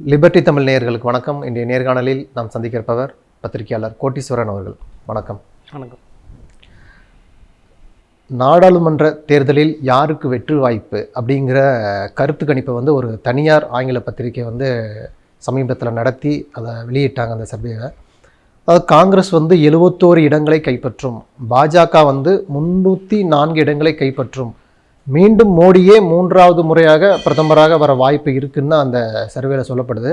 Liberty Tamil நேயர்களுக்கு வணக்கம். இன்றைய நேர்காணலில் நாம் சந்திக்க இருப்பவர் பத்திரிகையாளர் கோட்டீஸ்வரன் அவர்கள். வணக்கம். வணக்கம். நாடாளுமன்ற தேர்தலில் யாருக்கு வெற்றி வாய்ப்பு அப்படிங்கிற கருத்து கணிப்பை வந்து ஒரு தனியார் ஆங்கில பத்திரிகை வந்து சமீபத்தில் நடத்தி அதை வெளியிட்டாங்க அந்த சர்வேவை அதாவது காங்கிரஸ் வந்து எழுவத்தோரு இடங்களை கைப்பற்றும் பாஜக வந்து முன்னூற்றி நான்கு இடங்களை கைப்பற்றும் மீண்டும் மோடியே மூன்றாவது முறையாக பிரதமராக வர வாய்ப்பு இருக்குன்னு அந்த சர்வேல சொல்லப்படுது.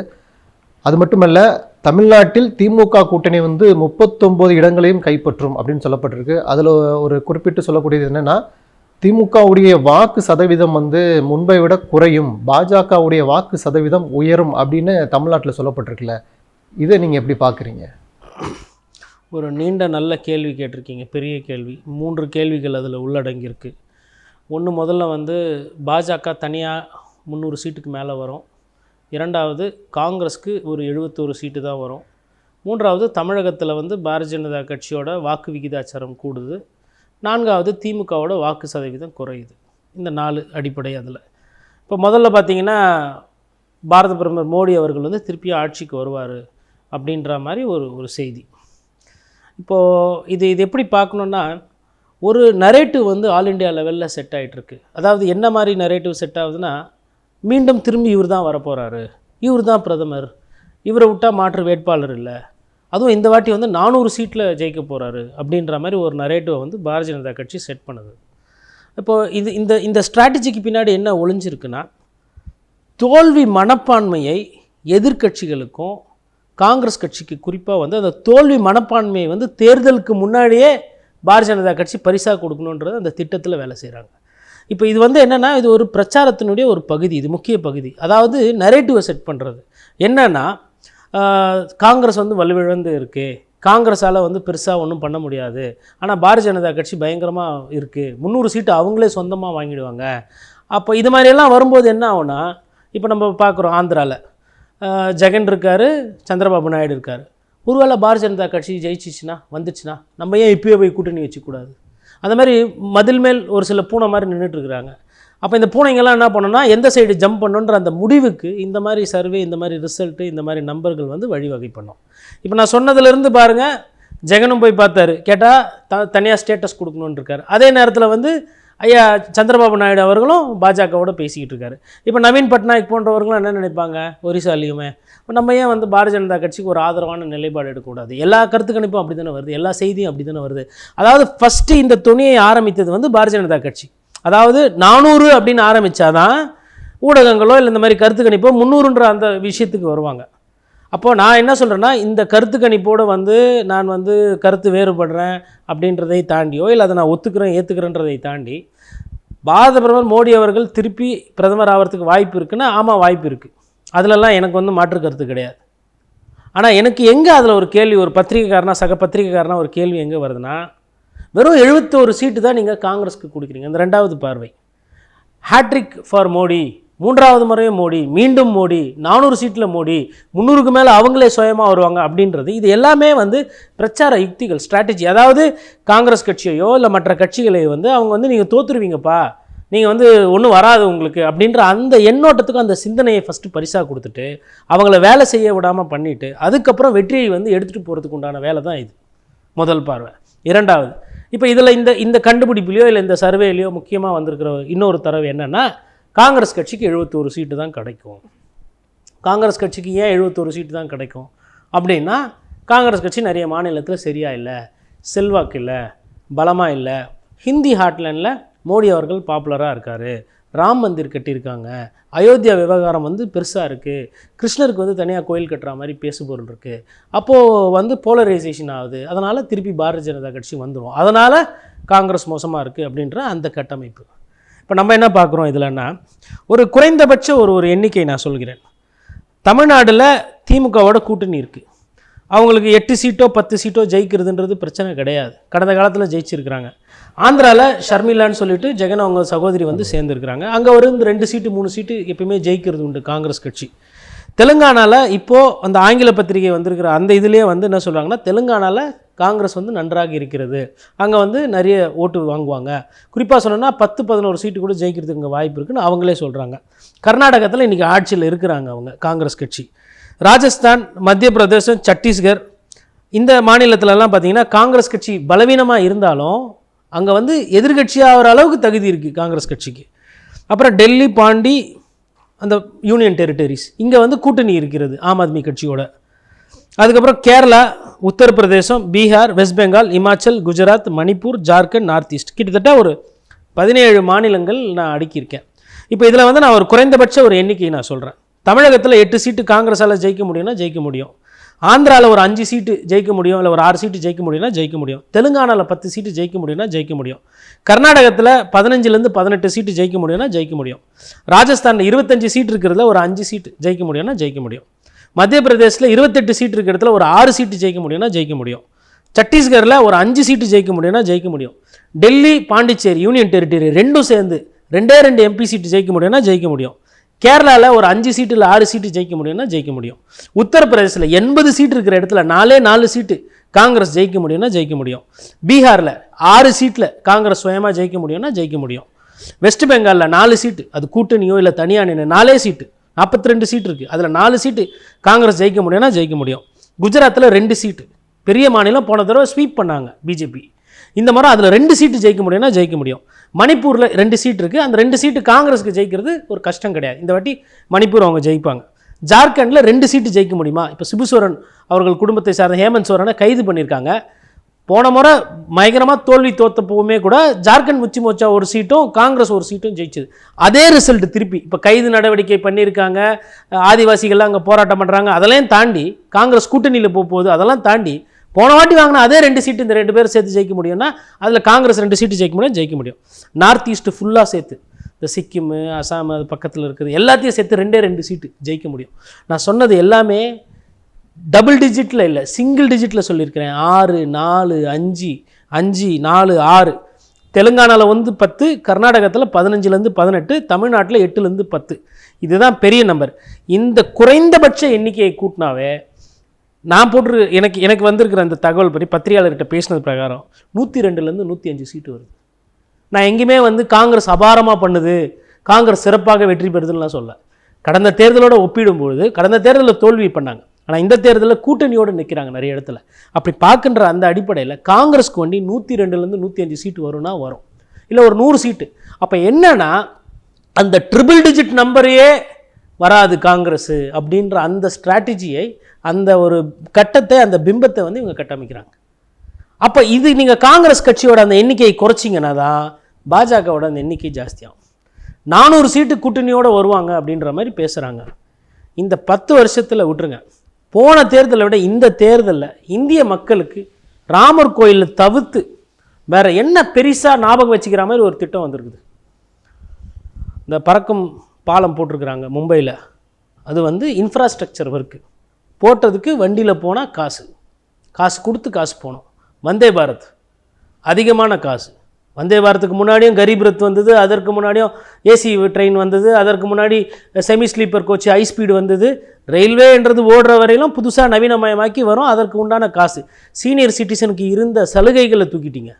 அது மட்டுமல்ல தமிழ்நாட்டில் திமுக கூட்டணி வந்து முப்பத்தொம்போது இடங்களையும் கைப்பற்றும் அப்படின்னு சொல்லப்பட்டிருக்கு. அதில் ஒரு குறிப்பிட்டு சொல்லக்கூடியது என்னென்னா திமுகவுடைய வாக்கு சதவீதம் வந்து முன்பை விட குறையும் பாஜகவுடைய வாக்கு சதவீதம் உயரும் அப்படின்னு தமிழ்நாட்டில் சொல்லப்பட்டிருக்குல்ல. இதை நீங்கள் எப்படி பார்க்குறீங்க ஒரு நீண்ட நல்ல கேள்வி கேட்டிருக்கீங்க பெரிய கேள்வி. மூன்று கேள்விகள் அதில் உள்ளடங்கியிருக்கு. ஒன்று முதல்ல வந்து பாஜக தனியாக முந்நூறு சீட்டுக்கு மேலே வரும். இரண்டாவது காங்கிரஸ்க்கு ஒரு எழுபத்தோரு சீட்டு தான் வரும். மூன்றாவது தமிழகத்தில் வந்து பாரதிய ஜனதா கட்சியோட வாக்கு விகிதாச்சாரம் கூடுது. நான்காவது திமுகவோட வாக்கு சதவீதம் குறையுது. இந்த நாலு அடிப்படை அதில். இப்போ முதல்ல பார்த்தீங்கன்னா பாரத பிரதமர் மோடி அவர்கள் வந்து திருப்பியும் ஆட்சிக்கு வருவார் அப்படின்ற மாதிரி ஒரு ஒரு செய்தி. இப்போது இது இது எப்படி பார்க்கணுன்னா ஒரு நரேட்டிவ் வந்து ஆல் இண்டியா லெவலில் செட் ஆகிட்டுருக்கு அதாவது என்ன மாதிரி நரேட்டிவ் செட் ஆகுதுன்னா மீண்டும் திரும்பி இவர் தான் வரப்போகிறாரு இவர் தான் பிரதமர். இவரை விட்டால் மாற்று வேட்பாளர் இல்லை. அதுவும் இந்த வாட்டி வந்து நானூறு சீட்டில் ஜெயிக்க போகிறாரு அப்படின்ற மாதிரி ஒரு நரேட்டிவை வந்து பாரதிய ஜனதா கட்சி செட் பண்ணுது. இப்போது இது இந்த இந்த ஸ்ட்ராட்டஜிக்கு பின்னாடி என்ன ஒளிஞ்சிருக்குன்னா தோல்வி மனப்பான்மையை எதிர்க்கட்சிகளுக்கும் காங்கிரஸ் கட்சிக்கு குறிப்பாக வந்து அந்த தோல்வி மனப்பான்மையை வந்து தேர்தலுக்கு முன்னாடியே பாரதிய ஜனதா கட்சி பரிசாக கொடுக்கணுன்றது அந்த திட்டத்தில் வேலை செய்கிறாங்க இப்போ இது வந்து என்னென்னா இது ஒரு பிரச்சாரத்தினுடைய ஒரு பகுதி இது முக்கிய பகுதி. அதாவது நரேட்டிவை செட் பண்ணுறது என்னென்னா காங்கிரஸ் வந்து வலுவிழந்து இருக்குது காங்கிரஸால் வந்து பெருசாக ஒன்றும் பண்ண முடியாது. ஆனால் பாரதிய ஜனதா கட்சி பயங்கரமாக இருக்குது முந்நூறு சீட்டு அவங்களே சொந்தமாக வாங்கிடுவாங்க. அப்போ இது மாதிரியெல்லாம் வரும்போது என்ன ஆகும்னா இப்போ நம்ம பார்க்குறோம் ஆந்திராவில் ஜெகன் இருக்கார் சந்திரபாபு நாயுடு இருக்கார். ஒருவேளை பாரதிய ஜனதா கட்சி ஜெயிச்சிச்சுன்னா வந்துச்சுன்னா நம்ம ஏன் இப்பயே போய் கூட்டணி வச்சுக்கூடாது அந்த மாதிரி மதில் மேல் ஒரு சில பூனை மாதிரி நின்றுட்டுருக்குறாங்க அப்போ இந்த பூனைங்கெல்லாம் என்ன பண்ணணும்னா எந்த சைடு ஜம்ப் பண்ணணுன்ற அந்த முடிவுக்கு இந்த மாதிரி சர்வே இந்த மாதிரி ரிசல்ட்டு இந்த மாதிரி நம்பர்கள் வந்து வழிவகை பண்ணும். இப்போ நான் சொன்னதுலேருந்து பாருங்கள் ஜெகனும் போய் பார்த்தாரு. கேட்டால் த தனியாக ஸ்டேட்டஸ் கொடுக்கணுன்ருக்கார் அதே நேரத்தில் வந்து ஐயா சந்திரபாபு நாயுடு அவர்களும் பாஜகவோட பேசிக்கிட்டு இருக்காரு. இப்போ நவீன் பட்நாயக் போன்றவர்களும் என்ன நினைப்பாங்க? ஒரிசாலையுமே. இப்போ நம்ம ஏன் வந்து பாரதிய ஜனதா கட்சிக்கு ஒரு ஆதரவான நிலைப்பாடு எடுக்கக்கூடாது? எல்லா கருத்து கணிப்பும் அப்படி தானே வருது? எல்லா செய்தியும் அப்படி தானே வருது? அதாவது ஃபஸ்ட்டு இந்த துணியை ஆரம்பித்தது வந்து பாரதிய ஜனதா கட்சி. அதாவது நானூறு அப்படின்னு ஆரம்பித்தாதான் ஊடகங்களோ இல்லை இந்த மாதிரி கருத்து கணிப்போ முந்நூறுன்ற அந்த விஷயத்துக்கு வருவாங்க. அப்போது நான் என்ன சொல்கிறேன்னா இந்த கருத்து கணிப்போடு வந்து நான் வந்து கருத்து வேறுபடுறேன் அப்படின்றதை தாண்டியோ இல்லை அதை நான் ஒத்துக்கிறேன் ஏற்றுக்கிறேன்றதை தாண்டி பாரத பிரதமர் மோடி அவர்கள் திருப்பி பிரதமர் ஆகிறதுக்கு வாய்ப்பு இருக்குன்னா ஆமாம் வாய்ப்பு இருக்குது அதிலெல்லாம் எனக்கு வந்து மாற்று கருத்து கிடையாது. ஆனால் எனக்கு எங்கே அதில் ஒரு கேள்வி ஒரு பத்திரிகைக்காரனா சக பத்திரிகைக்காரனா ஒரு கேள்வி எங்கே வருதுன்னா வெறும் எழுபத்தோரு சீட்டு தான் நீங்கள் காங்கிரஸ்க்கு கொடுக்குறீங்க. இந்த ரெண்டாவது பார்வை. Hat trick for Modi. மூன்றாவது முறையும் மோடி மீண்டும் மோடி நானூறு சீட்டில் மோடி முந்நூறுக்கு மேலே அவங்களே சுயமாக வருவாங்க அப்படின்றது. இது எல்லாமே வந்து பிரச்சார யுக்திகள் ஸ்ட்ராட்டஜி அதாவது காங்கிரஸ் கட்சியையோ இல்லை மற்ற கட்சிகளை வந்து அவங்க வந்து நீங்கள் தோற்றுருவீங்கப்பா நீங்கள் வந்து ஒன்றும் வராது உங்களுக்கு அப்படின்ற அந்த எண்ணோட்டத்துக்கும் அந்த சிந்தனையை ஃபஸ்ட்டு பரிசாக கொடுத்துட்டு அவங்கள வேலை செய்ய விடாமல் பண்ணிவிட்டு அதுக்கப்புறம் வெற்றியை வந்து எடுத்துகிட்டு போகிறதுக்கு உண்டான வேலை தான் இது. முதல் பார்வை. இரண்டாவது இப்போ இதில் இந்த இந்த கண்டுபிடிப்புலையோ இல்லை இந்த சர்வேலையோ முக்கியமாக வந்திருக்கிற இன்னொரு தரவு என்னென்னா காங்கிரஸ் கட்சிக்கு எழுபத்தோரு சீட்டு தான் கிடைக்கும். காங்கிரஸ் கட்சிக்கு ஏன் எழுபத்தோரு சீட்டு தான் கிடைக்கும்? அப்படின்னா காங்கிரஸ் கட்சி நிறைய மாநிலத்தில் சரியாக இல்லை செல்வாக்கு இல்லை பலமாக இல்லை. ஹிந்தி ஹாட்லைனில் மோடி அவர்கள் பாப்புலராக இருக்கார். ராம் மந்திர் கட்டியிருக்காங்க. அயோத்தியா விவகாரம் வந்து பெருசாக இருக்குது கிருஷ்ணருக்கு வந்து தனியாக கோயில் கட்டுற மாதிரி பேசுபொருள் இருக்குது அப்போது வந்து போலரைசேஷன் ஆகுது. அதனால் திருப்பி பாரதிய ஜனதா கட்சி வந்துடும் அதனால் காங்கிரஸ் மோசமாக இருக்குது அப்படின்ற அந்த கட்டமைப்பு. இப்போ நம்ம என்ன பார்க்குறோம் இதில்னா ஒரு குறைந்தபட்ச ஒரு ஒரு எண்ணிக்கை நான் சொல்கிறேன். தமிழ்நாடில் திமுகவோட கூட்டணி இருக்குது அவங்களுக்கு எட்டு சீட்டோ பத்து சீட்டோ ஜெயிக்கிறதுன்றது பிரச்சனை கிடையாது. கடந்த காலத்தில் ஜெயிச்சிருக்கிறாங்க. ஆந்திராவில் ஷர்மிளான்னு சொல்லிட்டு ஜெகன் அவங்க சகோதரி வந்து சேர்ந்துருக்கிறாங்க. அங்கே ஒரு இந்த ரெண்டு சீட்டு மூணு சீட்டு எப்பயுமே ஜெயிக்கிறது உண்டு காங்கிரஸ் கட்சி. தெலுங்கானாவில் இப்போது அந்த ஆங்கில பத்திரிகை வந்திருக்கிற அந்த இதுலேயே வந்து என்ன சொல்கிறாங்கன்னா தெலுங்கானாவில் காங்கிரஸ் வந்து நன்றாக இருக்கிறது. அங்கே வந்து நிறைய ஓட்டு வாங்குவாங்க. குறிப்பாக சொல்லணும்னா பத்து பதினோரு சீட்டு கூட ஜெயிக்கிறதுக்கு இங்கே வாய்ப்பு இருக்குன்னு அவங்களே சொல்கிறாங்க கர்நாடகத்தில் இன்றைக்கி ஆட்சியில் இருக்கிறாங்க அவங்க காங்கிரஸ் கட்சி. ராஜஸ்தான் மத்திய பிரதேசம் சத்தீஸ்கர் இந்த மாநிலத்திலலாம் பார்த்திங்கன்னா காங்கிரஸ் கட்சி பலவீனமாக இருந்தாலும் அங்கே வந்து எதிர்கட்சியாகிற அளவுக்கு தகுதி இருக்குது காங்கிரஸ் கட்சிக்கு. அப்புறம் டெல்லி பாண்டி அந்த யூனியன் டெரிட்டரிஸ் இங்கே வந்து கூட்டணி இருக்கிறது ஆம் ஆத்மி கட்சியோட. அதுக்கப்புறம் Kerala Uttar Pradesh Bihar west Bengal Himachal Gujarat Manipur Jharkhand north east கிட்டத்தட்ட ஒரு பதினேழு மாநிலங்கள் நான் அடுக்கியிருக்கேன். இப்போ இதில் வந்து நான் ஒரு குறைந்தபட்ச ஒரு எண்ணிக்கையை நான் சொல்கிறேன் தமிழகத்தில் எட்டு சீட்டு காங்கிரஸால் ஜெயிக்க முடியும்னா ஜெயிக்க முடியும். ஆந்திராவில் ஒரு அஞ்சு சீட்டு ஜெயிக்க முடியும் இல்லை ஒரு ஆறு சீட்டு ஜெயிக்க முடியும்னா ஜெயிக்க முடியும். தெலுங்கானாவில் பத்து சீட்டு ஜெயிக்க முடியும்னா ஜெயிக்க முடியும். கர்நாடகத்தில் பதினஞ்சுலேருந்து பதினெட்டு சீட்டு ஜெயிக்க முடியும்னா ஜெயிக்க முடியும். ராஜஸ்தானில் இருபத்தஞ்சு சீட் இருக்கிறதுல ஒரு அஞ்சு சீட்டு ஜெயிக்க முடியும்னா ஜெயிக்க முடியும். மத்திய பிரதேசில் இருபத்தெட்டு சீட் இருக்கிற இடத்துல ஒரு ஆறு சீட்டு ஜெயிக்க முடியும்னா ஜெயிக்க முடியும். சத்தீஸ்கரில் ஒரு அஞ்சு சீட்டு ஜெயிக்க முடியும்னா ஜெயிக்க முடியும். டெல்லி பாண்டிச்சேரி யூனியன் டெரிட்டரி ரெண்டும் சேர்ந்து ரெண்டே ரெண்டு எம்பி சீட்டு ஜெயிக்க முடியும்னா ஜெயிக்க முடியும். கேரளாவில் ஒரு அஞ்சு சீட்டு இல்லை ஆறு சீட்டு ஜெயிக்க முடியும்னா ஜெயிக்க முடியும். உத்தரப்பிரதேசில் எண்பது சீட் இருக்கிற இடத்துல நாலே நாலு சீட்டு காங்கிரஸ் ஜெயிக்க முடியும்னா ஜெயிக்க முடியும். பீகாரில் ஆறு சீட்டில் காங்கிரஸ் சுயமாக ஜெயிக்க முடியும்னா ஜெயிக்க முடியும். வெஸ்ட் பெங்காலில் நாலு சீட்டு அது கூட்டணியோ இல்லை தனியாக நின்று நாலே சீட்டு நாற்பத்தி ரெண்டு சீட் இருக்குது அதில் நாலு சீட்டு காங்கிரஸ் ஜெயிக்க முடியும்னா ஜெயிக்க முடியும். குஜராத்தில் ரெண்டு சீட்டு பெரிய மாநிலம் போன தடவை ஸ்வீப் பண்ணாங்க பிஜேபி. இந்த முறை அதில் ரெண்டு சீட்டு ஜெயிக்க முடியும்னா ஜெயிக்க முடியும். மணிப்பூரில் ரெண்டு சீட் இருக்குது அந்த ரெண்டு சீட்டு காங்கிரஸுக்கு ஜெயிக்கிறது ஒரு கஷ்டம் கிடையாது. இந்த வாட்டி மணிப்பூர் அவங்க ஜெயிப்பாங்க. ஜார்க்கண்டில் ரெண்டு சீட்டு ஜெயிக்க முடியுமா? இப்போ சிபுசோரன் அவர்கள் குடும்பத்தை சார்ந்த ஹேமந்த் சோரனை கைது பண்ணியிருக்காங்க. போன முறை பயங்கரமாக தோல்வி தோத்தப்பவுமே கூட ஜார்க்கண்ட் முச்சி மோச்சா ஒரு சீட்டும் காங்கிரஸ் ஒரு சீட்டும் ஜெயிச்சது. அதே ரிசல்ட் திருப்பி. இப்போ கைது நடவடிக்கை பண்ணியிருக்காங்க. ஆதிவாசிகள்லாம் அங்கே போராட்டம் பண்ணுறாங்க அதெல்லாம் தாண்டி காங்கிரஸ் கூட்டணியில் போக போகுது அதெல்லாம் தாண்டி போன வாட்டி வாங்கினா அதே ரெண்டு சீட்டு இந்த ரெண்டு பேரும் சேர்த்து ஜெயிக்க முடியும்னா அதில் காங்கிரஸ் ரெண்டு சீட்டு ஜெயிக்க முடியும் ஜெயிக்க முடியும். நார்த் ஈஸ்ட்டு ஃபுல்லாக சேர்த்து இந்த சிக்கிம் அசாம் அது பக்கத்தில் இருக்கிறது எல்லாத்தையும் சேர்த்து ரெண்டே ரெண்டு சீட்டு ஜெயிக்க முடியும். நான் சொன்னது எல்லாமே டபுள் டிஜிட்டில் இல்லை சிங்கிள் டிஜிட்டில் சொல்லியிருக்கிறேன். ஆறு நாலு அஞ்சு அஞ்சு நாலு ஆறு. தெலுங்கானாவில் வந்து பத்து கர்நாடகத்தில் பதினஞ்சுலேருந்து பதினெட்டு தமிழ்நாட்டில் எட்டுலேருந்து பத்து. இதுதான் பெரிய நம்பர் இந்த குறைந்தபட்ச எண்ணிக்கையை கூட்டினாவே நான் போட்டு எனக்கு எனக்கு வந்திருக்கிற அந்த தகவல் பற்றி பத்திரிகையாளர்கிட்ட பேசினது பிரகாரம் நூற்றி ரெண்டுலேருந்து நூற்றி அஞ்சு சீட்டு வருது. நான் எங்கேயுமே வந்து காங்கிரஸ் அபாரமாக பண்ணுது காங்கிரஸ் சிறப்பாக வெற்றி பெறுதுன்னுலாம் சொல்ல. கடந்த தேர்தலோடு ஒப்பிடும்பொழுது கடந்த தேர்தலில் தோல்வி பண்ணாங்க. ஆனால் இந்த தேர்தலில் கூட்டணியோடு நிற்கிறாங்க நிறைய இடத்துல. அப்படி பார்க்கின்ற அந்த அடிப்படையில் காங்கிரஸ்க்கு வண்டி நூற்றி ரெண்டுலேருந்து நூற்றி அஞ்சு சீட்டு வரும்னா வரும். இல்லை ஒரு நூறு சீட்டு. அப்போ என்னென்னா அந்த ட்ரிபிள் டிஜிட் நம்பரையே வராது காங்கிரஸ் அப்படின்ற அந்த ஸ்ட்ராட்டஜியை அந்த ஒரு கட்டத்தை அந்த பிம்பத்தை வந்து இவங்க கட்டமைக்கிறாங்க. அப்போ இது நீங்கள் காங்கிரஸ் கட்சியோட அந்த எண்ணிக்கையை குறைச்சிங்கன்னா தான் பாஜகவோட அந்த எண்ணிக்கை ஜாஸ்தியாகும். நானூறு சீட்டு கூட்டணியோடு வருவாங்க அப்படின்ற மாதிரி பேசுகிறாங்க இந்த பத்து வருஷத்தில் விட்டுருங்க. போன தேர்தலை விட இந்த தேர்தலில் இந்திய மக்களுக்கு ராமர் கோயிலில் தவிர்த்து வேறு என்ன பெருசாக ஞாபகம் வச்சுக்கிற மாதிரி ஒரு திட்டம் வந்திருக்குது. இந்த பறக்கும் பாலம் போட்டிருக்கிறாங்க மும்பையில். அது வந்து இன்ஃப்ராஸ்ட்ரக்சர் ஒர்க்கு போட்டதுக்கு வண்டியில் போனால் காசு. காசு கொடுத்து காசு போகணும் வந்தே பாரத். அதிகமான காசு. வந்தே பாரத்துக்கு முன்னாடியும் கரீப் ரத் வந்தது அதற்கு முன்னாடியும் ஏசி ட்ரெயின் வந்தது அதற்கு முன்னாடி semi sleeper coach high speed வந்தது. ரயில்வேன்றது ஓடுற வரையிலும் புதுசாக நவீனமயமாக்கி வரும். அதற்கு உண்டான காசு. சீனியர் சிட்டிசனுக்கு இருந்த சலுகைகளை தூக்கிட்டீங்க.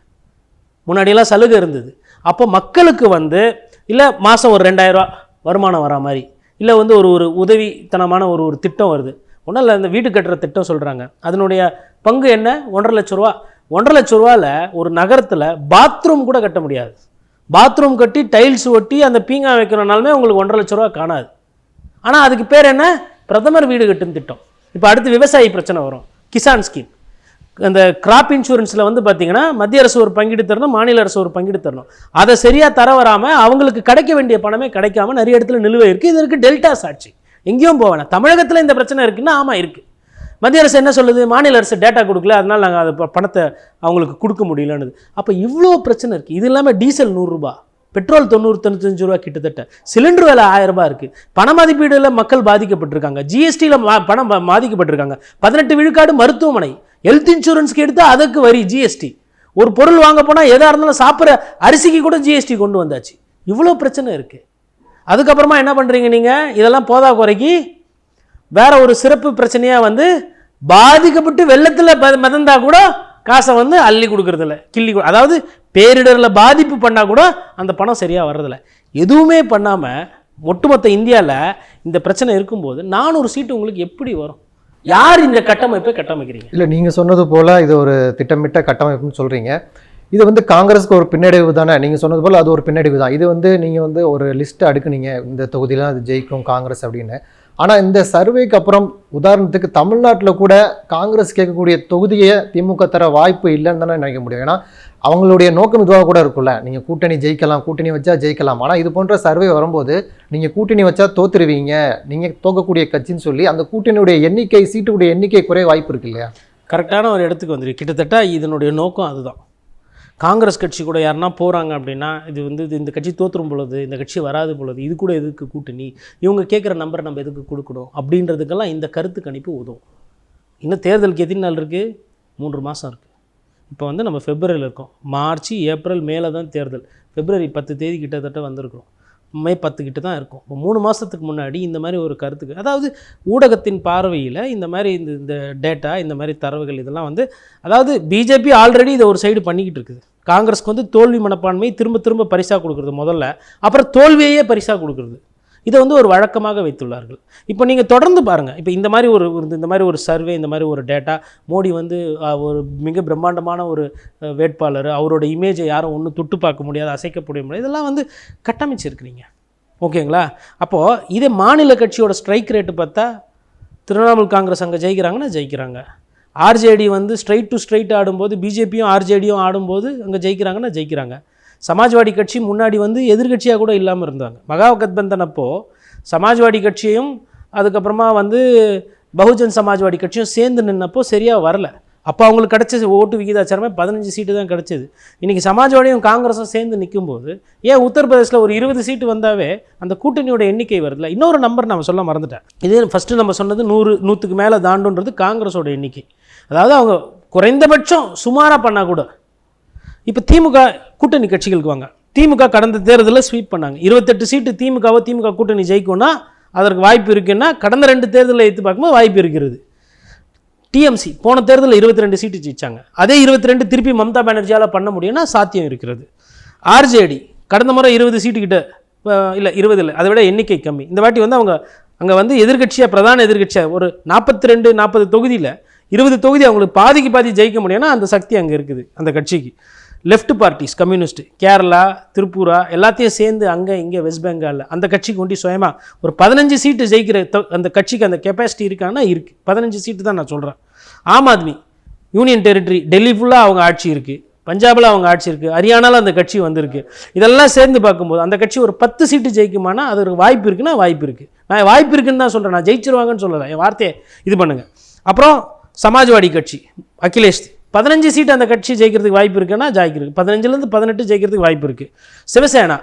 முன்னாடியெல்லாம் சலுகை இருந்தது. அப்போ மக்களுக்கு வந்து இல்லை மாதம் ஒரு ரெண்டாயிரரூவா வருமானம் வரா மாதிரி இல்லை வந்து ஒரு ஒரு உதவித்தனமான ஒரு ஒரு திட்டம் வருது. ஒன்றும் இல்லை இந்த வீடு கட்டுற திட்டம் சொல்கிறாங்க அதனுடைய பங்கு என்ன? ஒன்றரை லட்ச ரூபா. ஒன்றரை லட்ச ரூபாவில் ஒரு நகரத்தில் பாத்ரூம் கூட கட்ட முடியாது. பாத்ரூம் கட்டி டைல்ஸ் ஒட்டி அந்த பீங்கா வைக்கிறனாலுமே உங்களுக்கு ஒன்றரை லட்ச ரூபா காணாது. ஆனால் அதுக்கு பேர் என்ன? பிரதமர் வீடு கட்டும் திட்டம். இப்போ அடுத்து விவசாயி பிரச்சனை வரும். கிசான் ஸ்கீம் அந்த கிராப் இன்சூரன்ஸில் வந்து பார்த்தீங்கன்னா மத்திய அரசு ஒரு பங்கீடு தரணும் மாநில அரசு ஒரு பங்கீடு தரணும். அதை சரியாக தர வராமல் அவங்களுக்கு கிடைக்க வேண்டிய பணமே கிடைக்காம நிறைய இடத்துல நிலுவை இருக்குது இதற்கு டெல்டா சாட்சி. எங்கேயும் போவேணாம் தமிழகத்தில் இந்த பிரச்சனை இருக்குன்னா ஆமாம் இருக்குது மத்திய அரசு என்ன சொல்லுது? மாநில அரசு டேட்டா கொடுக்கல அதனால் நாங்கள் அது பணத்தை அவங்களுக்கு கொடுக்க முடியலன்னு அப்போ இவ்வளோ பிரச்சனை இருக்குது இது இல்லாமல் டீசல் நூறுரூபா பெட்ரோல் தொண்ணூறு தொண்ணூத்தஞ்சு ரூபா கிட்டத்தட்ட. சிலிண்டர் விலை ஆயிரம் ரூபாய் இருக்குது பண மதிப்பீடுல மக்கள் பாதிக்கப்பட்டிருக்காங்க. ஜிஎஸ்டியில் பணம் பாதிக்கப்பட்டிருக்காங்க. பதினெட்டு விழுக்காடு மருத்துவமனை ஹெல்த் இன்சூரன்ஸ்க்கு எடுத்தால் அதுக்கு வரி ஜிஎஸ்டி ஒரு பொருள் வாங்க போனால் எதாக இருந்தாலும் சாப்பிட்ற அரிசிக்கு கூட ஜிஎஸ்டி கொண்டு வந்தாச்சு. இவ்வளோ பிரச்சனை இருக்குது அதுக்கப்புறமா என்ன பண்ணுறீங்க நீங்கள் இதெல்லாம் போதா குறைக்கு. வேற ஒரு சிறப்பு பிரச்சனையாக வந்து பாதிக்கப்பட்டு வெள்ளத்தில் மிதந்தா கூட காசை வந்து அள்ளி கொடுக்குறதில்ல. கிள்ளி கொடு- அதாவது பேரிடரில் பாதிப்பு பண்ணால் கூட அந்த பணம் சரியாக வர்றதில்ல. எதுவுமே பண்ணாமல் ஒட்டுமொத்த இந்தியாவில் இந்த பிரச்சனை இருக்கும்போது நானூறு சீட்டு உங்களுக்கு எப்படி வரும்? யார் இந்த கட்டமைப்பை கட்டமைக்கிறீங்க? இல்லை நீங்கள் சொன்னது போல் இது ஒரு திட்டமிட்ட கட்டமைப்புன்னு சொல்கிறீங்க இது வந்து காங்கிரஸ்க்கு ஒரு பின்னடைவு தானே? நீங்கள் சொன்னது போல் அது ஒரு பின்னடைவு தான். இது வந்து நீங்கள் வந்து ஒரு லிஸ்ட்டை அடுக்குனீங்க இந்த தொகுதியில் அது ஜெயிக்கும் காங்கிரஸ் அப்படின்னு. ஆனால் இந்த சர்வேக்கு அப்புறம் உதாரணத்துக்கு தமிழ்நாட்டில் கூட காங்கிரஸ் கேட்கக்கூடிய தொகுதியை திமுக தர வாய்ப்பு இல்லைன்னு தானே நினைக்க முடியும். ஏன்னா அவங்களுடைய நோக்கம் இதுவாக கூட இருக்கும்ல. நீங்கள் கூட்டணி ஜெயிக்கலாம் கூட்டணி வச்சா ஜெயிக்கலாம். ஆனால் இது போன்ற சர்வே வரும்போது நீங்கள் கூட்டணி வச்சா தோத்துருவீங்க. நீங்கள் தோக்கக்கூடிய கட்சின்னு சொல்லி அந்த கூட்டணியுடைய எண்ணிக்கை சீட்டுடைய எண்ணிக்கை குறைய வாய்ப்பு இருக்கு இல்லையா? கரெக்டான ஒரு இடத்துக்கு வந்துருக்கு. கிட்டத்தட்ட இதனுடைய நோக்கம் அதுதான். காங்கிரஸ் கட்சி கூட யாருன்னா போகிறாங்க அப்படின்னா இது வந்து இது இந்த கட்சி தோற்றும் பொழுது இந்த கட்சி வராது பொழுது இது கூட எதுக்கு கூட்டணி? இவங்க கேட்குற நம்பரை நம்ம எதுக்கு கொடுக்கணும்? அப்படின்றதுக்கெல்லாம் இந்த கருத்து கணிப்பு உதவும். இன்னும் தேர்தலுக்கு எத்தனை நாள் இருக்குது மூன்று மாதம் இருக்குது இப்போ வந்து நம்ம ஃபெப்ரவரியில் இருக்கோம். மார்ச் ஏப்ரல் மேலே தான் தேர்தல். ஃபெப்ரவரி பத்து தேதி கிட்டத்தட்ட வந்திருக்கிறோம். மே பத்து கிட்ட தான் இருக்கும். இப்போ மூணு மாதத்துக்கு முன்னாடி இந்த மாதிரி ஒரு கருத்துக்கு அதாவது ஊடகத்தின் பார்வையில் இந்த மாதிரி இந்த இந்த டேட்டா இந்த மாதிரி தரவுகள் இதெல்லாம் வந்து அதாவது பிஜேபி ஆல்ரெடி இதை ஒரு சைடு பண்ணிக்கிட்டு இருக்குது. காங்கிரஸ்க்கு வந்து தோல்வி மனப்பான்மை திரும்ப திரும்ப பரிசாக கொடுக்குறது முதல்ல. அப்புறம் தோல்வியையே பரிசாக கொடுக்குறது. இதை வந்து ஒரு வழக்கமாக வைத்துள்ளார்கள். இப்போ நீங்கள் தொடர்ந்து பாருங்கள் இப்போ இந்த மாதிரி ஒரு இந்த மாதிரி ஒரு சர்வே இந்த மாதிரி ஒரு டேட்டா மோடி வந்து ஒரு மிக பிரம்மாண்டமான ஒரு வேட்பாளர் அவரோட இமேஜை யாரும் ஒன்றும் தொட்டு பார்க்க முடியாது அசைக்க முடியாது இதெல்லாம் வந்து கட்டமைச்சிருக்கிறீங்க. ஓகேங்களா? அப்போது இதே மாநில கட்சியோட ஸ்ட்ரைக் ரேட்டு பார்த்தா திரிணாமுல் காங்கிரஸ் அங்கே ஜெயிக்கிறாங்கன்னா ஜெயிக்கிறாங்க. ஆர்ஜேடி வந்து ஸ்ட்ரைட் டு ஸ்ட்ரைட் ஆடும்போது பிஜேபியும் ஆர்ஜேடியும் ஆடும்போது அங்கே ஜெயிக்கிறாங்கன்னா ஜெயிக்கிறாங்க. சமாஜ்வாடி கட்சி முன்னாடி வந்து எதிர்க்கட்சியாக கூட இல்லாமல் இருந்தாங்க. மகாகத்பந்தன் அப்போது சமாஜ்வாடி கட்சியும் அதுக்கப்புறமா வந்து பகுஜன் சமாஜ்வாடி கட்சியும் சேர்ந்து நின்னப்போ சரியாக வரல. அப்போ அவங்களுக்கு கிடச்சது ஓட்டு விகிதாச்சாரமே பதினஞ்சு சீட்டு தான் கிடச்சிது. இன்றைக்கி சமாஜ்வாடியும் காங்கிரஸும் சேர்ந்து நிற்கும்போது ஏன் உத்தரப்பிரதேசில் ஒரு இருபது சீட்டு வந்தாவே அந்த கூட்டணியோட எண்ணிக்கை வருதுல இன்னொரு நம்பர் நம்ம சொல்ல மறந்துட்டேன். இதே ஃபஸ்ட்டு நம்ம சொன்னது நூறு நூற்றுக்கு மேலே தாண்டுன்றது காங்கிரஸோட எண்ணிக்கை. அதாவது அவங்க குறைந்தபட்சம் சுமாராக பண்ணால் கூட இப்போ திமுக கூட்டணி கட்சிகளுக்கு வாங்க. திமுக கடந்த தேர்தலில் ஸ்வீப் பண்ணாங்க. இருபத்தெட்டு சீட்டு திமுகவை திமுக கூட்டணி ஜெயிக்கும்னா அதற்கு வாய்ப்பு இருக்குன்னா கடந்த ரெண்டு தேர்தலில் எடுத்து பார்க்கும்போது வாய்ப்பு இருக்கிறது. டிஎம்சி போன தேர்தலில் இருபத்தி ரெண்டு சீட்டு ஜெயிச்சாங்க. அதே இருபத்தி ரெண்டு திருப்பி மம்தா பானர்ஜியால் பண்ண முடியும்னா சாத்தியம் இருக்கிறது. ஆர்ஜேடி கடந்த முறை இருபது சீட்டுக்கிட்ட இல்லை இருபது இல்லை அதை விட எண்ணிக்கை கம்மி. இந்த வாட்டி வந்து அவங்க அங்கே வந்து எதிர்க்கட்சியாக பிரதான எதிர்க்கட்சியாக ஒரு நாற்பத்தி ரெண்டு நாற்பது தொகுதியில் இருபது தொகுதி அவங்களுக்கு பாதிக்கு பாதி ஜெயிக்க முடியும்னா அந்த சக்தி அங்கே இருக்குது அந்த கட்சிக்கு. Left parties communist Kerala Tripura எல்லாத்தையும் சேர்ந்து அங்கே இங்கே வெஸ்ட் பெங்காலில் அந்த கட்சிக்கு ஒண்டி சுயமாக ஒரு பதினஞ்சு சீட்டு ஜெயிக்கிற தொ- அந்த கட்சிக்கு அந்த கெப்பாசிட்டி இருக்கான்னா இருக்குது பதினஞ்சு சீட்டு தான் நான் சொல்கிறேன் ஆம் ஆத்மி யூனியன் டெரிட்டரி டெல்லி ஃபுல்லாக அவங்க ஆட்சி இருக்குது பஞ்சாபில் அவங்க ஆட்சி இருக்குது ஹரியானாவில் அந்த கட்சி வந்திருக்கு. இதெல்லாம் சேர்ந்து பார்க்கும்போது அந்த கட்சி ஒரு பத்து சீட்டு ஜெயிக்குமானா அது ஒரு வாய்ப்பு இருக்குன்னா வாய்ப்பு இருக்குது நான் வாய்ப்பு இருக்குன்னு தான் சொல்கிறேன் நான் ஜெயிச்சிருவாங்கன்னு சொல்லலை. என் வார்த்தையை இது பண்ணுங்கள் அப்புறம் சமாஜ்வாடி கட்சி அகிலேஷ். பதினஞ்சு சீட் அந்த கட்சி ஜெயிக்கிறதுக்கு வாய்ப்பு இருக்குன்னா ஜெயிக்கிறது பதினஞ்சுலேருந்து பதினெட்டு ஜெயிக்கிறதுக்கு வாய்ப்பு இருக்குது சிவசேனா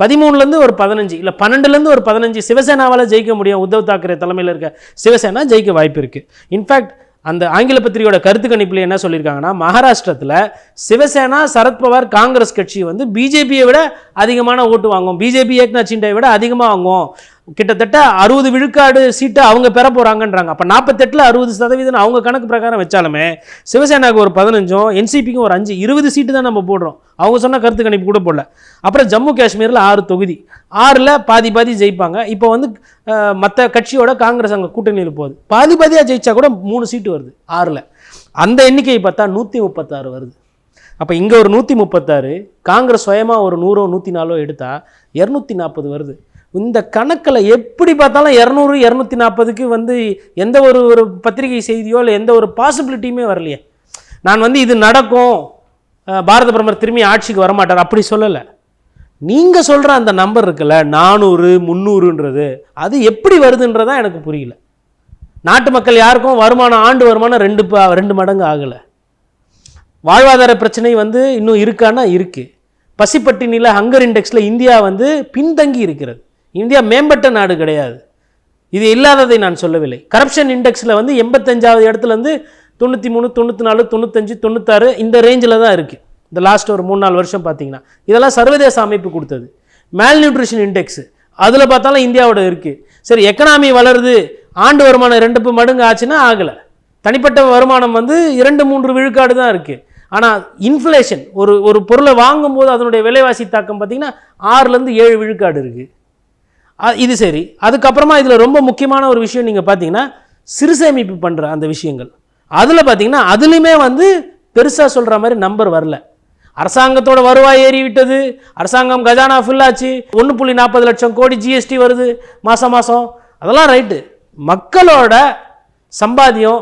பதிமூணுலேருந்து ஒரு பதினஞ்சு இல்லை பன்னெண்டுலேருந்து ஒரு பதினஞ்சு சிவசேனாவால் ஜெயிக்க முடியும். உத்தவ் தாக்கரே தலைமையில் இருக்க சிவசேனா ஜெயிக்க வாய்ப்பு இருக்குது இன்ஃபேக்ட் அந்த ஆங்கில பத்திரிகையோட கருத்து கணிப்பில் என்ன சொல்லியிருக்காங்கன்னா மகாராஷ்டிரத்தில் சிவசேனா சரத்பவார் காங்கிரஸ் கட்சி வந்து பிஜேபியை விட அதிகமான ஓட்டு வாங்கும். பிஜேபி ஏக்நாத் சிண்டை விட அதிகமாக வாங்கும். கிட்டத்தட்ட அறுபது விழுக்காடு சீட்டை அவங்க பெற போகிறாங்கன்றாங்க அப்போ நாற்பத்தெட்டில் அறுபது சதவீதம் அவங்க கணக்கு பிரகாரம் வச்சாலுமே சிவசேனாவுக்கு ஒரு பதினஞ்சும் என்சிபிக்கும் ஒரு அஞ்சு இருபது சீட்டு தான் நம்ம போடுறோம். அவங்க சொன்ன கருத்து கணிப்பு கூட போடல. அப்புறம் ஜம்மு காஷ்மீரில் ஆறு தொகுதி. ஆறில் பாதி பாதி ஜெயிப்பாங்க. இப்போ வந்து மற்ற கட்சியோட காங்கிரஸ் அங்கே கூட்டணியில் போகுது. பாதி பாதியாக ஜெயிச்சா கூட மூணு சீட்டு வருது ஆறில். அந்த எண்ணிக்கையை பார்த்தா நூற்றி முப்பத்தாறு வருது. அப்போ இங்கே ஒரு நூற்றி முப்பத்தாறு காங்கிரஸ் சுயமாக ஒரு நூறோ நூற்றி நாலோ எடுத்தால் இரநூத்தி நாற்பது வருது. இந்த கணக்கில் எப்படி பார்த்தாலும் இரநூறு இரநூத்தி நாற்பதுக்கு வந்து எந்த ஒரு ஒரு பத்திரிகை செய்தியோ இல்லை எந்த ஒரு பாசிபிலிட்டியுமே வரலையே. நான் வந்து இது நடக்கும். பாரத பிரதமர் திரும்பி ஆட்சிக்கு வரமாட்டார். அப்படி சொல்லலை. நீங்கள் சொல்கிற அந்த நம்பர் இருக்குல்ல நானூறு முந்நூறுன்றது அது எப்படி வருதுன்றதான் எனக்கு புரியல. நாட்டு மக்கள் யாருக்கும் வருமானம் ஆண்டு வருமானம் ரெண்டு ப- ரெண்டு மடங்கு ஆகலை. வாழ்வாதார பிரச்சனை வந்து இன்னும் இருக்கான்னா இருக்குது பசிப்பட்டினியில் ஹங்கர் இண்டெக்ஸில் இந்தியா வந்து பின்தங்கி இருக்கிறது. இந்தியா மேம்பட்ட நாடு கிடையாது. இது இல்லாததை நான் சொல்லவில்லை. கரப்ஷன் இண்டெக்ஸில் வந்து எண்பத்தஞ்சாவது இடத்துலேருந்து தொண்ணூற்றி மூணு தொண்ணூற்றி நாலு தொண்ணூத்தஞ்சு தொண்ணூத்தாறு இந்த ரேஞ்சில் தான் இருக்குது இந்த லாஸ்ட் ஒரு மூணு நாலு வருஷம் பார்த்தீங்கன்னா. இதெல்லாம் சர்வதேச அமைப்பு கொடுத்தது. மேல் நியூட்ரிஷன் இண்டெக்ஸ் அதில் பார்த்தாலும் இந்தியாவோட இருக்குது சரி எக்கனாமி வளருது. ஆண்டு வருமானம் ரெண்டு மடங்கு ஆச்சுன்னா ஆகலை. தனிப்பட்ட வருமானம் வந்து இரண்டு மூன்று விழுக்காடு தான் இருக்குது ஆனால் இன்ஃப்ளேஷன் ஒரு ஒரு பொருளை வாங்கும்போது அதனுடைய விலைவாசி தாக்கம் பார்த்திங்கன்னா ஆறுலேருந்து ஏழு விழுக்காடு இருக்குது இது சரி. அதுக்கப்புறமா இதில் ரொம்ப முக்கியமான ஒரு விஷயம் நீங்கள் பார்த்தீங்கன்னா சிறு சேமிப்பு பண்ணுற அந்த விஷயங்கள். அதில் பார்த்தீங்கன்னா அதுலேயுமே வந்து பெருசாக சொல்கிற மாதிரி நம்பர் வரல. அரசாங்கத்தோட வருவாய் ஏறி விட்டது. அரசாங்கம் கஜானா ஃபுல்லாச்சு ஒன்று புள்ளி நாற்பது லட்சம் கோடி ஜிஎஸ்டி வருது மாதம் மாதம் அதெல்லாம் ரைட்டு மக்களோட சம்பாத்தியம்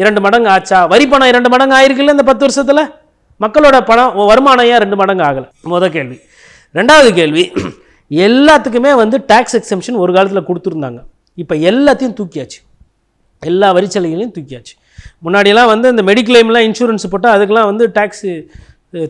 இரண்டு மடங்கு ஆச்சா? வரி பணம் இரண்டு மடங்கு ஆயிருக்குல்ல இந்த பத்து வருஷத்தில்? மக்களோட பணம் வருமானம் ஏன் ரெண்டு மடங்கு ஆகலை? முத கேள்வி. ரெண்டாவது கேள்வி எல்லாத்துக்குமே வந்து டேக்ஸ் எக்ஸம்ஷன் ஒரு காலத்தில் கொடுத்துருந்தாங்க. இப்போ எல்லாத்தையும் தூக்கியாச்சு. எல்லா வரிச்சலுகைகளையும் தூக்கியாச்சு. முன்னாடியெல்லாம் வந்து இந்த மெடிக்ளைம்லாம் இன்சூரன்ஸ் போட்டால் அதுக்கெல்லாம் வந்து டேக்ஸு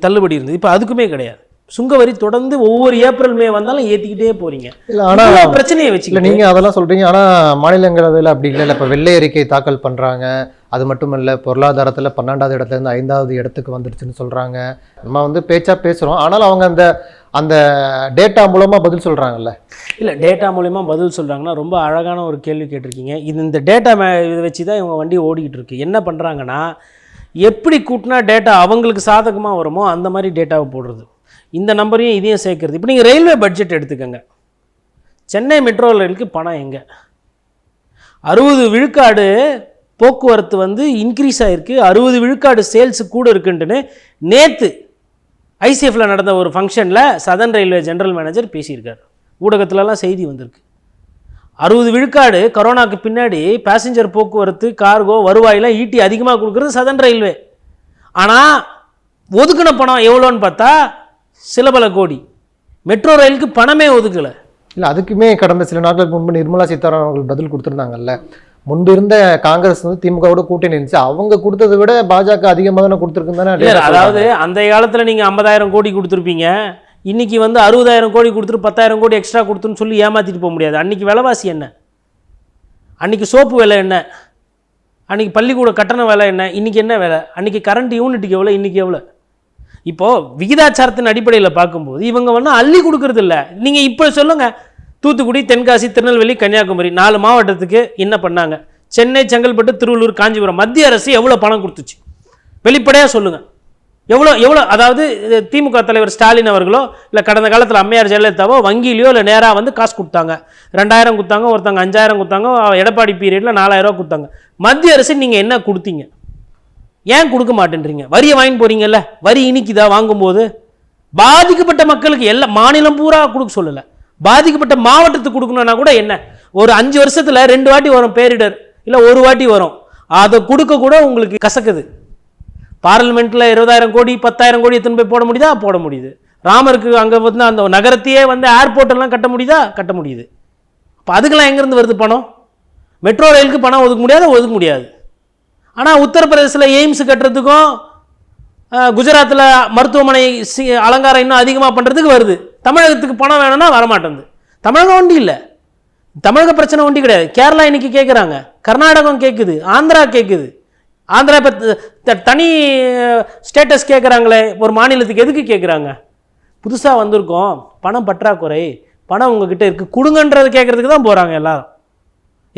தள்ளுபடி இருந்தது. இப்போ அதுக்குமே கிடையாது. சுங்க வரி தொடர்ந்து ஒவ்வொரு ஏப்ரல் மே வந்தாலும் ஏற்றிக்கிட்டே போகிறீங்க இல்லை ஆனால் பிரச்சனையை இல்லை வச்சுக்கிட்டு நீங்கள் அதெல்லாம் சொல்கிறீங்க ஆனால் மாநிலங்களவையில் அப்படி இல்லை. இப்போ வெள்ளை அறிக்கை தாக்கல் பண்ணுறாங்க அது மட்டும் இல்லை பொருளாதாரத்தில் பன்னெண்டாவது இடத்துலேருந்து ஐந்தாவது இடத்துக்கு வந்துடுச்சுன்னு சொல்கிறாங்க நம்ம வந்து பேச்சா பேசுகிறோம் ஆனால் அவங்க அந்த அந்த டேட்டா மூலமாக பதில் சொல்கிறாங்கல்ல இல்லை டேட்டா மூலயமா பதில் சொல்கிறாங்கன்னா ரொம்ப அழகான ஒரு கேள்வி கேட்டிருக்கீங்க. இது இந்த டேட்டா மே இதை வச்சு தான் இவங்க வண்டி ஓடிக்கிட்டு இருக்கு. என்ன பண்ணுறாங்கன்னா எப்படி கூட்டினா டேட்டா அவங்களுக்கு சாதகமாக வருமோ அந்த மாதிரி டேட்டாவை போடுறது. இந்த நம்பரையும் இதையும் சேர்க்கறது. இப்போ நீங்கள் ரயில்வே பட்ஜெட் எடுத்துக்கோங்க. சென்னை மெட்ரோ ரயிலுக்கு பணம் எங்கே? அறுபது விழுக்காடு போக்குவரத்து வந்து இன்க்ரீஸ் ஆகிருக்கு அறுபது விழுக்காடு சேல்ஸ் கூட இருக்குன்ட்டுன்னு நேற்று ஐசிஎஃப்ல நடந்த ஒரு ஃபங்க்ஷனில் சதன் ரயில்வே ஜெனரல் மேனேஜர் பேசியிருக்கார். ஊடகத்திலலாம் செய்தி வந்திருக்கு. அறுபது விழுக்காடு கொரோனாக்கு பின்னாடி பேசஞ்சர் போக்குவரத்து கார்கோ வருவாயெல்லாம் ஈட்டி அதிகமாக கொடுக்குறது சதன் ரயில்வே ஆனால் ஒதுக்கின பணம் எவ்வளோன்னு பார்த்தா சில பல கோடி. மெட்ரோ ரயிலுக்கு பணமே ஒதுக்கலை. இல்லை அதுக்குமே கடந்த சில நாட்களுக்கு முன்பு நிர்மலா சீதாராமன் அவர்கள் பதில் கொடுத்துருந்தாங்கல்ல. முன்பு இருந்த காங்கிரஸ் வந்து திமுகவோட கூட்டணி இருந்துச்சு. அவங்க கொடுத்ததை விட பாஜக அதிகமாக தானே கொடுத்துருக்குன்னு அதாவது அந்த காலத்தில் நீங்கள் ஐம்பதாயிரம் கோடி கொடுத்துருப்பீங்க. இன்னைக்கு வந்து அறுபதாயிரம் கோடி கொடுத்துட்டு பத்தாயிரம் கோடி எக்ஸ்ட்ரா கொடுத்துன்னு சொல்லி ஏமாத்திட்டு போக முடியாது. அன்னைக்கு விலைவாசி என்ன? அன்னைக்கு சோப்பு விலை என்ன? அன்னைக்கு பள்ளிக்கூட கட்டண விலை என்ன? இன்னைக்கு என்ன விலை? அன்னைக்கு கரண்ட் யூனிட்டுக்கு எவ்வளோ இன்னைக்கு எவ்வளோ இப்போது விகிதாச்சாரத்தின் அடிப்படையில் பார்க்கும்போது இவங்க வந்து அள்ளி கொடுக்கறது இல்ல நீங்கள் இப்போ சொல்லுங்கள் தூத்துக்குடி தென்காசி திருநெல்வேலி கன்னியாகுமரி நாலு மாவட்டத்துக்கு என்ன பண்ணாங்க? சென்னை செங்கல்பட்டு திருவள்ளூர் காஞ்சிபுரம் மத்திய அரசு எவ்வளோ பணம் கொடுத்துச்சு? வெளிப்படையாக சொல்லுங்கள் எவ்வளோ எவ்வளோ அதாவது திமுக தலைவர் ஸ்டாலின் அவர்களோ இல்லை கடந்த காலத்தில் அம்மையார் ஜெயலலிதாவோ வங்கியிலையோ இல்லை நேராக வந்து காசு கொடுத்தாங்க. ரெண்டாயிரம் கொடுத்தாங்க ஒருத்தங்க அஞ்சாயிரம் கொடுத்தாங்க எடப்பாடி பீரியடில் நாலாயிரம் கொடுத்தாங்க. மத்திய அரசு நீங்கள் என்ன கொடுத்தீங்க? ஏன் கொடுக்க மாட்டேன்றீங்க? வரியை வாங்கி போகிறீங்கல்ல வரி இனிக்குதா வாங்கும்போது? பாதிக்கப்பட்ட மக்களுக்கு எல்லா மாநிலம் பூரா கொடுக்க சொல்லலை. பாதிக்கப்பட்ட மாவட்டத்துக்கு கொடுக்கணும்னா கூட என்ன? ஒரு அஞ்சு வருஷத்தில் ரெண்டு வாட்டி வரும் பேரிடர் இல்லை ஒரு வாட்டி வரும். அதை கொடுக்க கூட உங்களுக்கு கசக்குது. பார்லிமெண்ட்டில் இருபதாயிரம் கோடி பத்தாயிரம் கோடி எத்தனை போய் போட முடியுதா? போட முடியுது. ராமருக்கு அங்கே வந்து அந்த நகரத்தையே வந்து ஏர்போர்ட் எல்லாம் கட்ட முடியுதா? கட்ட முடியுது. அப்போ அதுக்கெல்லாம் எங்கேருந்து வருது பணம்? மெட்ரோ ரயிலுக்கு பணம் ஒதுக்க முடியாது? ஒதுக்க முடியாது. ஆனால் உத்தரப்பிரதேசில் எய்ம்ஸ் கட்டுறதுக்கும் குஜராத்தில் மருத்துவமனை சி அலங்காரம் இன்னும் அதிகமாக பண்ணுறதுக்கு வருது. தமிழகத்துக்கு பணம் வேணும்னா வரமாட்டேங்குது. தமிழகம் ஒண்டி இல்லை. தமிழக பிரச்சனை ஒண்டி கிடையாது. கேரளா இன்னைக்கு கேட்குறாங்க கர்நாடகம் கேட்குது ஆந்திரா கேட்குது ஆந்திரா இப்போ தனி ஸ்டேட்டஸ் கேட்குறாங்களே ஒரு மாநிலத்துக்கு எதுக்கு கேட்குறாங்க புதுசாக வந்திருக்கோம். பணம் பற்றாக்குறை. பணம் உங்ககிட்ட இருக்குது கொடுங்கன்றது கேட்குறதுக்கு தான் போகிறாங்க எல்லாரும்.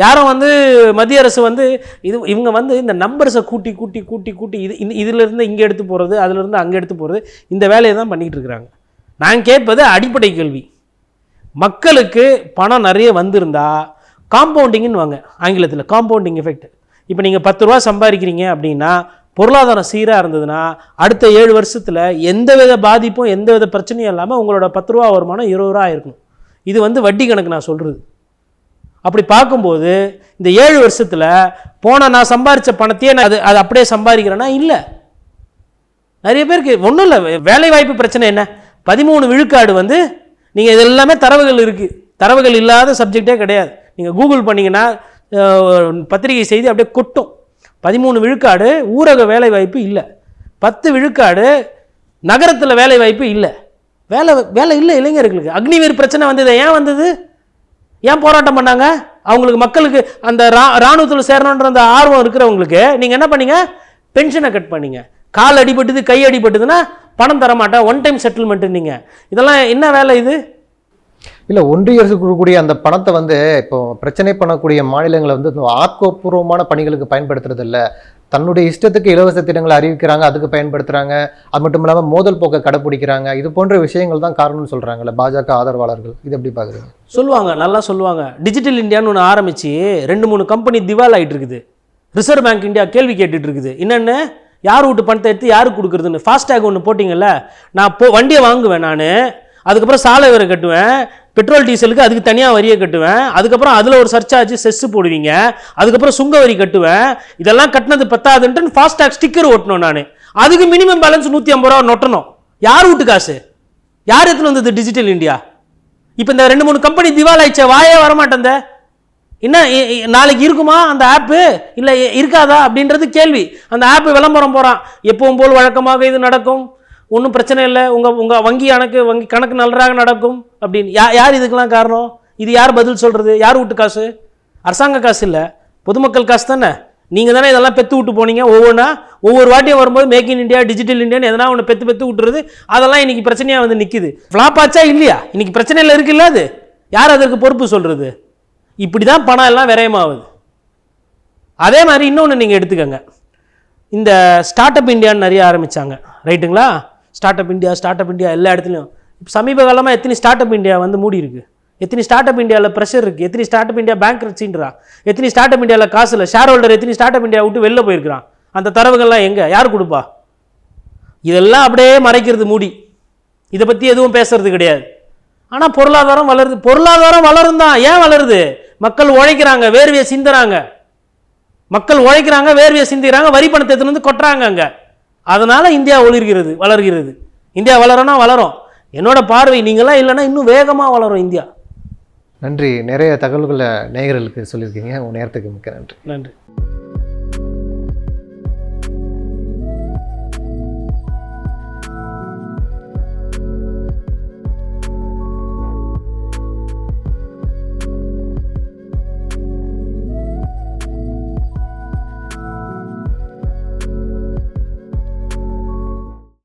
யாரும் வந்து மத்திய அரசு வந்து இது இவங்க வந்து இந்த நம்பர்ஸை கூட்டி கூட்டி கூட்டி கூட்டி இது இந்த இதிலிருந்து இங்கே எடுத்து போகிறது அதிலிருந்து அங்கே எடுத்து போகிறது இந்த வேலையை தான் பண்ணிக்கிட்டு இருக்கிறாங்க. நான் கேட்பது அடிப்படை கேள்வி. மக்களுக்கு பணம் நிறைய வந்திருந்தா காம்பவுண்டிங்னு வாங்க ஆங்கிலத்தில் காம்பவுண்டிங் எஃபெக்ட் இப்போ நீங்கள் பத்து ரூபா சம்பாதிக்கிறீங்க அப்படின்னா பொருளாதாரம் சீராக இருந்ததுன்னா அடுத்த ஏழு வருஷத்தில் எந்தவித பாதிப்பும் எந்தவித பிரச்சனையும் இல்லாமல் உங்களோட பத்து ரூபா வருமானம் இருபது ரூபா இருக்கும் இது வந்து வட்டி கணக்கு நான் சொல்கிறது அப்படி பார்க்கும்போது இந்த ஏழு வருஷத்தில் போன நான் சம்பாரித்த பணத்தையே நான் அது அது அப்படியே சம்பாதிக்கிறேன்னா இல்லை. நிறைய பேருக்கு ஒன்றும் இல்லை வேலை வாய்ப்பு பிரச்சனை என்ன? பதிமூணு விழுக்காடு வந்து நீங்கள் இது எல்லாமே தரவுகள் இருக்குது தரவுகள் இல்லாத சப்ஜெக்டே கிடையாது. நீங்கள் கூகுள் பண்ணிங்கன்னா பத்திரிகை செய்தி அப்படியே கொட்டும். பதிமூணு விழுக்காடு ஊரக வேலை வாய்ப்பு இல்லை. பத்து விழுக்காடு நகரத்தில் வேலை வாய்ப்பு இல்லை. வேலை வேலை இல்லை இளைஞர்களுக்கு. அக்னிவீர் பிரச்சனை வந்தது. ஏன் வந்தது? ஏன் போராட்டம் பண்ணாங்க? அவங்களுக்கு மக்களுக்கு அந்த ரா இராணுவத்தில் சேரணுன்ற அந்த ஆர்வம் இருக்கிறவங்களுக்கு நீங்கள் என்ன பண்ணீங்க? பென்ஷனை கட் பண்ணீங்க. கால் அடிபட்டுது கை அடிபட்டுதுன்னா பணம் தர மாட்டேன் ஒன் டைம் செட்டில்மெண்ட்டு நீங்கள் இதெல்லாம் என்ன வேலை இது? இல்லை ஒன்றிய அரசு கொடுக்கக்கூடிய அந்த பணத்தை வந்து இப்போ பிரச்சனை பண்ணக்கூடிய மாநிலங்களை வந்து ஆக்கப்பூர்வமான பணிகளுக்கு பயன்படுத்துறது இல்ல தன்னுடைய இஷ்டத்துக்கு இலவச திட்டங்களை அறிவிக்கிறாங்க அதுக்கு பயன்படுத்துறாங்க. அது மட்டும் இல்லாமல் மோதல் போக்கை கடைப்பிடிக்கிறாங்க. இது போன்ற விஷயங்கள் தான் காரணம்னு சொல்றாங்கல்ல பாஜக ஆதரவாளர்கள். இது எப்படி பார்க்குறீங்க சொல்லுவாங்க நல்லா சொல்லுவாங்க. டிஜிட்டல் இந்தியான்னு ஒன்று ஆரம்பிச்சு ரெண்டு மூணு கம்பெனி திவால் ஆயிட்டு இருக்குது. ரிசர்வ் பேங்க் இந்தியா கேள்வி கேட்டுட்டு இருக்குது. என்னென்னு? யார் வீட்டு பணத்தை எடுத்து யாருக்கு கொடுக்குறதுன்னு? ஃபாஸ்டேக் ஒன்று போட்டிங்கல்ல? நான் போ வண்டியை வாங்குவேன் நான். அதுக்கப்புறம் சாலை வரி கட்டுவேன். பெட்ரோல் டீசலுக்கு அதுக்கு தனியாக வரியை கட்டுவேன். அதுக்கப்புறம் அதில் ஒரு சர்ச்சார்ஜ் செஸ் போடுவீங்க. அதுக்கப்புறம் சுங்க வரி கட்டுவேன். இதெல்லாம் கட்டினது பத்தாதுன்ட்டு ஃபாஸ்டேக் ஸ்டிக்கர் ஓட்டணும் நான். அதுக்கு மினிமம் பேலன்ஸ் நூற்றி ஐம்பது ரூபா நொட்டணும். யார் வீட்டு காசு? யார் எடுத்துன்னு வந்தது டிஜிட்டல் இந்தியா இப்போ இந்த ரெண்டு மூணு கம்பெனி திவால் வாயே வரமாட்டேன் என்ன நாளைக்கு இருக்குமா அந்த ஆப்பு இல்லை இருக்காதா அப்படின்றது கேள்வி. அந்த ஆப்பு விளம்பரம் போகிறான் எப்பவும் போல் வழக்கமாக இது நடக்கும். ஒன்றும் பிரச்சனை இல்லை. உங்கள் உங்கள் வங்கி கணக்கு வங்கி கணக்கு நன்றாக நடக்கும் அப்படின்னு. யா யார் இதுக்கெல்லாம் காரணம்? இது யார் பதில் சொல்கிறது யார் வீட்டு காசு? அரசாங்க காசு இல்லை. பொதுமக்கள் காசு தானே? நீங்கள் தானே இதெல்லாம் பெற்று விட்டு போனீங்க. ஒவ்வொன்றா ஒவ்வொரு வாட்டியும் வரும்போது மேக் இன் இந்தியா டிஜிட்டல் இண்டியான்னு எதனா ஒன்று பெற்று பெற்று விட்டுறது அதெல்லாம் இன்னைக்கு பிரச்சனையாக வந்து நிற்குது ஃப்ளாப் ஆச்சா இல்லையா? இன்னைக்கு பிரச்சனையில் இருக்குல்ல அது? யார் அதற்கு பொறுப்பு சொல்கிறது இப்படி தான் பணம் எல்லாம் விரயமாகுது. அதே மாதிரி இன்னொன்று நீங்கள் எடுத்துக்கோங்க. இந்த ஸ்டார்ட் அப் இந்தியான்னு நிறைய ஆரம்பித்தாங்க ரைட்டுங்களா? Start up India start up India எல்லா இடத்துலையும். இப்போ சமீப காலமாக எத்தனை ஸ்டார்ட் அப் இந்தியா வந்து மூடி இருக்கு? எத்தனை ஸ்டார்ட் அப் இந்தியாவில் ப்ரெஷர் இருக்குது எத்தனை ஸ்டார்ட் அப் இந்தியா பேங்க் ரச்சின்றா எத்தனை ஸ்டார்ட் அப் இந்தியாவில் காசு இல்லை? ஷேர் ஹோல்டர் எத்தனை ஸ்டார்ட் அப் இந்தியா விட்டு வெளில போயிருக்கிறான்? அந்த தரவுகள்லாம் எங்கே? யார் கொடுப்பா? இதெல்லாம் அப்படியே மறைக்கிறது மூடி. இதை பற்றி எதுவும் பேசுறது கிடையாது. ஆனால் பொருளாதாரம் வளருது. பொருளாதாரம் வளரும் தான் ஏன் வளருது? மக்கள் உழைக்கிறாங்க வேர்வையை சிந்துறாங்க. மக்கள் உழைக்கிறாங்க வேர்வையை சிந்துகிறாங்க வரி பணத்தை வந்து கொட்டுறாங்க அங்கே. அதனால இந்தியா ஒளிர்கிறது வளர்கிறது. இந்தியா வளரனா வளரும். என்னோட பார்வை நீங்களாம் இல்லைன்னா இன்னும் வேகமாக வளரும் இந்தியா. நன்றி. நிறைய தகவல்களை நேயர்களுக்கு சொல்லியிருக்கீங்க. உங்கள் நேரத்துக்கு மிக்க நன்றி. நன்றி.